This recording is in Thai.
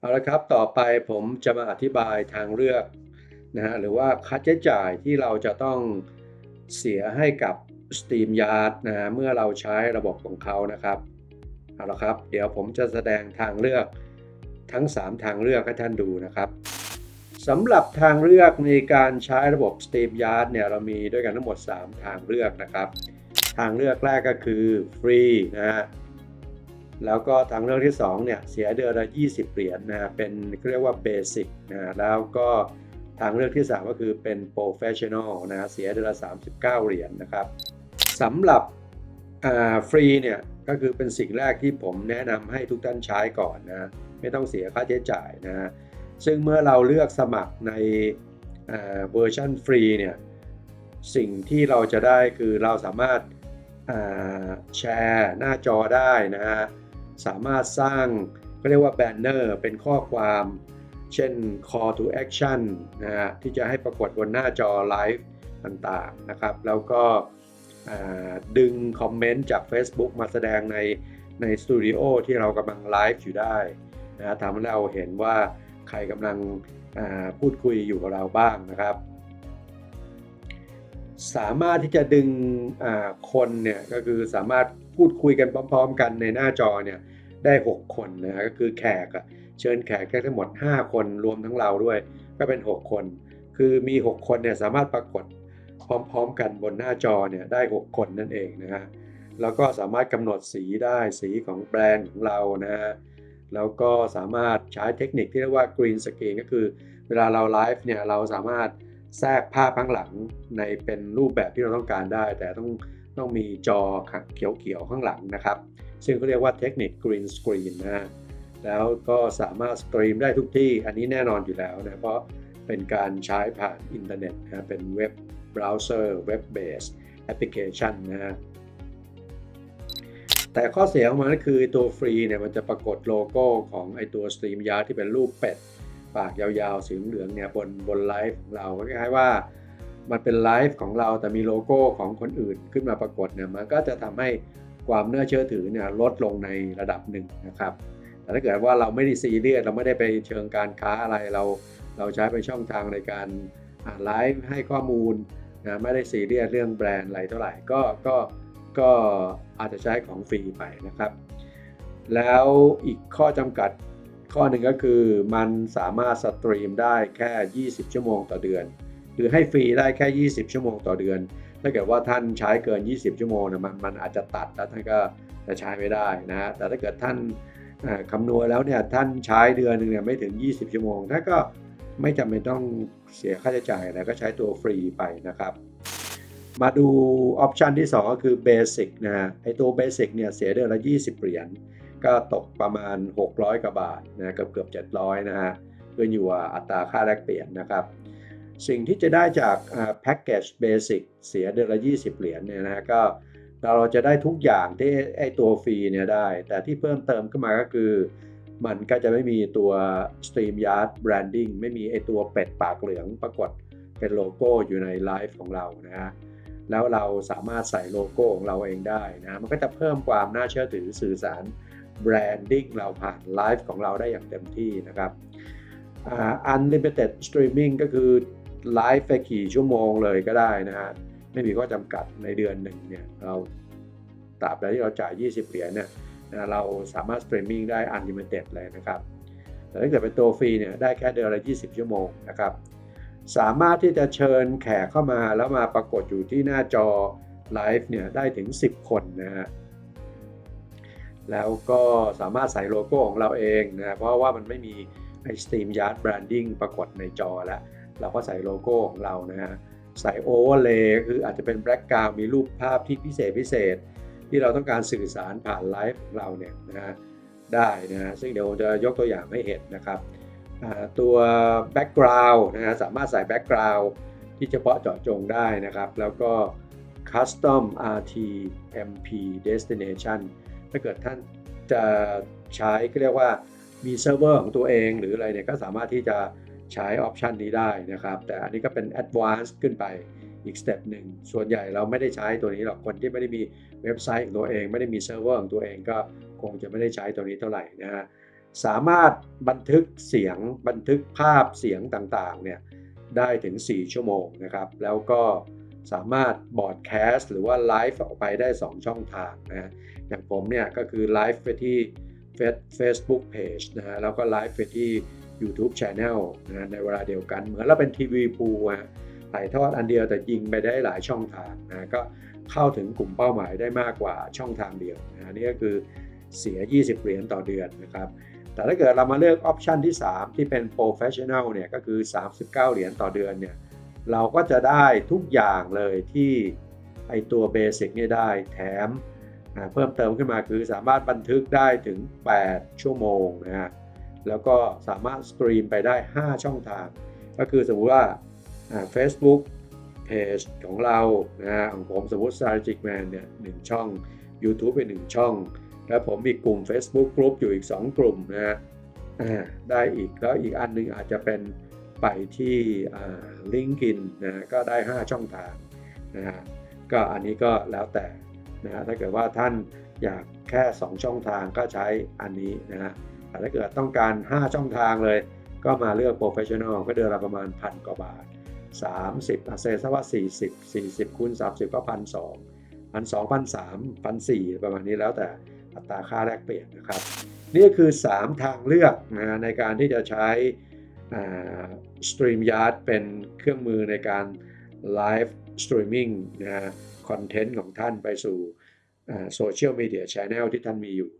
เอาละครับต่อไปผมจะมาอธิบายทางเลือกนะฮะหรือว่าค่าใช้จ่ายที่เราจะต้องเสียให้กับ StreamYard นะฮะเมื่อเราใช้ระบบของเขานะครับเอาละครับ เดี๋ยวผมจะแสดงทางเลือกทั้ง 3 ทางเลือกให้ท่านดูนะครับสำหรับทางเลือกในการใช้ระบบ StreamYard เนี่ยเรามีด้วยกันทั้งหมด 3 ทางเลือกนะครับ ทางเลือกแรกก็คือฟรีนะฮะ แล้วก็ทางเลือกที่2เนี่ยเสียเดือนละ 20 เหรียญนะฮะเป็นเรียกว่าเบสิกนะแล้วก็ทางเลือกที่ 3 ก็คือเป็นโปรเฟชชั่นอลนะเสียเดือนละ 39 เหรียญนนะครับสำหรับฟรีเนี่ยก็คือเป็นสิ่งแรกที่ผมแนะนำให้ทุกท่านใช้ก่อนนะไม่ต้องเสียค่าใช้จ่ายนะซึ่งเมื่อเราเลือกสมัครในเวอร์ชันฟรีเนี่ยสิ่งที่เราจะได้คือเราสามารถแชร์หน้าจอได้นะฮะ สามารถสร้างก็เรียกว่าแบนเนอร์เป็นข้อความ เช่น call to action นะฮะที่จะให้ปรากฏบนหน้าจอไลฟ์ต่างๆนะครับ แล้วก็ดึงคอมเมนต์จาก Facebook มาแสดงในในสตูดิโอที่เรากำลังไลฟ์อยู่ได้นะทำให้เราเห็นว่าใครกำลังพูดคุยอยู่กับเราบ้างนะครับ สามารถที่จะดึงคนเนี่ยก็คือสามารถ พูดคุยกันพร้อม ๆ กันในหน้าจอเนี่ยได้ 6 คนนะก็คือแขกเชิญแขกได้ทั้งหมด 5 คนรวมทั้งเราด้วย ก็เป็น 6 คน คือมี 6 คนเนี่ยสามารถปรากฏพร้อม ๆ กันบนหน้าจอเนี่ยได้ 6 คนนั่นเองนะฮะแล้วก็สามารถกำหนดสีได้สีของแบรนด์ของเรานะฮะแล้วก็สามารถใช้เทคนิคที่เรียกว่า green screen ก็คือ เวลาเราไลฟ์เนี่ยเราสามารถแทรกภาพข้างหลังในเป็นรูปแบบที่เราต้องการได้ แต่ต้อง ต้องมีจอเขียวๆข้างหลังนะครับ ซึ่งเขาเรียกว่าเทคนิค Green Screen นะฮะแล้วก็สามารถสตรีมได้ทุกที่อันนี้แน่นอนอยู่แล้วนะ เพราะเป็นการใช้ผ่านอินเทอร์เน็ตนะเป็นเว็บเบราว์เซอร์เว็บเบสแอปพลิเคชันนะฮะแต่ข้อเสียของมันก็คือตัวฟรีเนี่ยมันจะปรากฏโลโก้ของไอตัวสตรีมยาที่เป็นรูปเป็ด ปากยาวๆสีเหลืองเนี่ยบนบนไลฟ์ของเราคล้ายๆว่า มันเป็นไลฟ์ของเราแต่มีโลโก้ของคนอื่นขึ้นมาปรากฏเนี่ยมันก็จะทำให้ความน่าเชื่อถือเนี่ยลดลงในระดับหนึ่งนะครับ แต่ถ้าเกิดว่าเราไม่ได้ซีเรียสเราไม่ได้ไปเชิงการค้าอะไรเรา เราใช้เป็นช่องทางในการไลฟ์ให้ข้อมูลนะไม่ได้ซีเรียสเรื่องแบรนด์อะไรเท่าไหร่ก็ก็ก็อาจจะใช้ของฟรีไปนะครับ แล้วอีกข้อจำกัดข้อหนึ่งก็คือมันสามารถสตรีมได้แค่ 20 ชั่วโมงต่อเดือน หรือให้ฟรีได้แค่ 20 ชั่วโมงต่อเดือน ถ้าเกิดว่าท่านใช้เกิน 20 ชั่วโมงนี่ยมันมันอาจจะตัดแล้วท่านก็จะใช้ไม่ได้นะฮะแต่ถ้าเกิดท่านคำนวณแล้วเนี่ยท่านใช้เดือนหนึ่งเนี่ยไม่ถึง 20 ชั่วโมงท่านก็ไม่จำเป็นต้องเสียค่าใช้จ่ายอะก็ใช้ตัวฟรีไปนะครับ มาดูออปชันที่ 2 ก็คือ Basic นะฮะไอตัว Basic เนี่ยเสียเดือนละ 20 เหรียญก็ตกประมาณ 600กว่าบาทนะเกือบเกือบ700 นะฮะขึ้นอยู่อัตราค่าแลกเปลี่ยนนะครับ สิ่งที่จะได้จากแพ็กเกจเบสิกเสียเดือนละ20 เหรียญเนี่ยนะก็เราจะได้ทุกอย่างที่ไอตัวฟรีเนี่ยได้ แต่ที่เพิ่มเติมขึ้นมาก็คือ มันก็จะไม่มีตัว StreamYard Branding ไม่มีไอตัวเป็ดปากเหลืองปรากฏเป็นโลโก้อยู่ในไลฟ์ของเรานะฮะแล้วเราสามารถใส่โลโก้ของเราเองได้นะมันก็จะเพิ่มความน่าเชื่อถือสื่อสารแบรนดิ้งเราผ่านไลฟ์ของเราได้อย่างเต็มที่นะครับ Unlimited Streaming ก็คือ ไลฟ์ไปกี่ชั่วโมงเลยก็ได้นะฮะไม่มีข้อจำกัดในเดือนหนึ่งเนี่ยเราตราบใดที่เราจ่าย 20 เหรียญเนี่ยเราสามารถสตรีมมิ่งได้ Unlimited เลยนะครับแต่ถ้าเกิดเป็นตัวฟรีเนี่ยได้แค่เดือนละ 20 ชั่วโมงนะครับสามารถที่จะเชิญแขกเข้ามาแล้วมาปรากฏอยู่ที่หน้าจอไลฟ์เนี่ยได้ถึง 10 คนนะฮะแล้วก็สามารถใส่โลโก้ของเราเองนะเพราะว่ามันไม่มีไอ้ Steam Yard Branding ปรากฏในจอแล้ว เราก็ใส่โลโก้ของเรานะฮะใส่โอเวอร์เลย์คืออาจจะเป็นแบ็กกราวมีรูปภาพที่พิเศษพิเศษ ที่เราต้องการสื่อสารผ่านไลฟ์ของเราเนี่ยนะฮะได้นะฮะซึ่งเดี๋ยวจะยกตัวอย่างให้เห็นนะครับตัวแบ็กกราวด์นะฮะสามารถใส่แบ็กกราวด์ที่เฉพาะเจาะจงได้นะครับ แล้วก็ Custom RTMP Destination ถ้าเกิดท่านจะใช้ก็เรียกว่ามีเซิร์ฟเวอร์ของตัวเองหรืออะไรเนี่ยก็สามารถที่จะ ใช้ออปชันนี้ได้นะครับ แต่อันนี้ก็เป็น Advanced ขึ้นไปอีกสเต็ปหนึ่ง ส่วนใหญ่เราไม่ได้ใช้ตัวนี้หรอกคนที่ไม่ได้มีเว็บไซต์ของตัวเอง ไม่ได้มีเซิร์ฟเวอร์ของตัวเองก็คงจะไม่ได้ใช้ตัวนี้เท่าไหร่นะฮะสามารถบันทึกเสียงบันทึกภาพเสียงต่างๆเนี่ยได้ถึง 4 ชั่วโมงนะครับ แล้วก็สามารถบอดแคสต์หรือว่าไลฟ์ออกไปได้ 2 ช่องทางนะฮะอย่างผมเนี่ยก็คือไลฟ์ไปที่ Facebook Page นะฮะแล้วก็ไลฟ์ไปที่ YouTube Channel นะในเวลาเดียวกัน เหมือนเราเป็นทีวีพูฮะถ่ายทอดอันเดียวแต่ยิงไปได้หลายช่องทางนะก็เข้าถึงกลุ่มเป้าหมายได้มากกว่าช่องทางเดียวนะนี่ก็คือเสีย 20 เหรียญต่อเดือนนะครับแต่ถ้าเกิดเรามาเลือกออปชันที่ 3 ที่เป็น Professional เนี่ยก็คือ 39 เหรียญต่อเดือนเนี่ยเราก็จะได้ทุกอย่างเลยที่ไอตัวเบสิกนี่ได้แถมเพิ่มเติมขึ้นมาคือสามารถบันทึกได้ถึง 8 ชั่วโมงนะฮะ แล้วก็สามารถสตรีมไปได้ 5 ช่องทาง ก็คือสมมุติว่า Facebook Page ของเรานะของผมสมมติ Strategic Man เนี่ยหนึ่งช่อง YouTube เป็นหนึ่งช่อง แล้วผมมีกลุ่ม Facebook Group อยู่อีก 2 กลุ่มนะฮะได้อีกแล้วอีกอันนึงอาจจะเป็นไปที่ลิงก์อินนะก็ได้ 5 ช่องทางนะฮะก็อันนี้ก็แล้วแต่นะฮะถ้าเกิดว่าท่านอยากแค่ 2 ช่องทางก็ใช้อันนี้นะฮะ แต่ถ้าเกิดต้องการ 5 ช่องทางเลย ก็มาเลือก Professional ก็เดือนละประมาณพันกว่าบาท 30เซซะว่า 40 40คูณ30 ก็พันสองพันสองพันสามพันสี่ประมาณนี้แล้วแต่อัตราค่าแลกเปลี่ยนนะครับ นี่คือ 3 ทางเลือกนะในการที่จะใช้ StreamYard เป็นเครื่องมือในการไลฟ์สตรีมมิ่งนะคอนเทนต์ของท่านไปสู่โซเชียลมีเดียชแนลที่ท่านมีอยู่